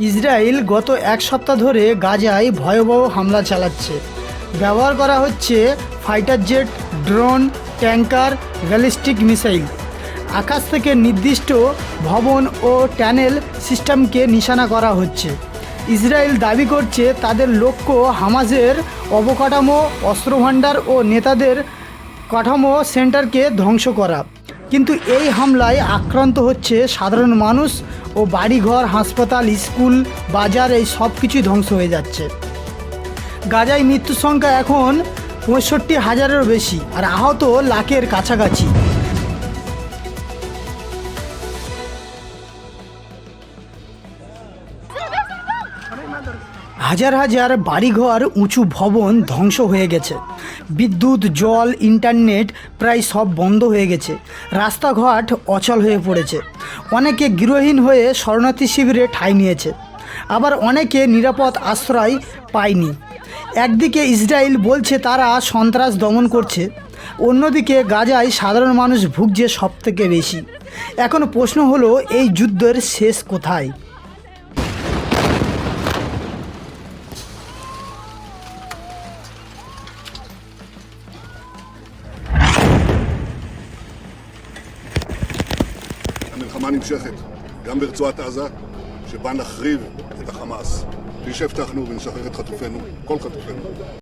Israel গত এক সপ্তাহ ধরে গাজায় ভয়াবহ হামলা চালাচ্ছে। ব্যবহার করা হচ্ছে fighter jet, drone, tanker, ballistic missile. আকাশ থেকে নির্দিষ্ট ভবন ও ট্যানেল সিস্টেমকে নিশানা করা হচ্ছে। ইসরায়েল দাবি করছে তাদের লক্ষ্য হামাজের অবকাঠামো অস্ত্রভাণ্ডার ও নেতাদের কাঠামো সেন্টারকে ধ্বংস করা। কিন্তু এই হামলায় আক্রান্ত হচ্ছে সাধারণ মানুষ ও বাড়িঘর, হাসপাতাল, স্কুল, বাজার, এই সব কিছুই ধ্বংস হয়ে যাচ্ছে। গাজায় মৃত্যুর সংখ্যা এখন পঁয়ষট্টি হাজারেরও বেশি আর আহত লাখের কাছাকাছি। হাজার হাজার বাড়িঘর উঁচু ভবন ধ্বংস হয়ে গেছে। বিদ্যুৎ, জল, ইন্টারনেট প্রায় সব বন্ধ হয়ে গেছে। রাস্তাঘাট অচল হয়ে পড়েছে। অনেকে গৃহহীন হয়ে শরণার্থী শিবিরে ঠাঁই নিয়েছে। আবার অনেকে নিরাপদ আশ্রয় পায়নি। একদিকে ইসরায়েল বলছে তারা সন্ত্রাস দমন করছে, অন্যদিকে গাজায় সাধারণ মানুষ ভুগছে সব থেকে বেশি। এখন প্রশ্ন হলো, এই যুদ্ধের শেষ কোথায়? המלחמה נמשכת, גם ברצועת עזה, שבה נחריב את החמאס. כפי שהבטחנו ונשחרר את חטופינו, כל חטופינו.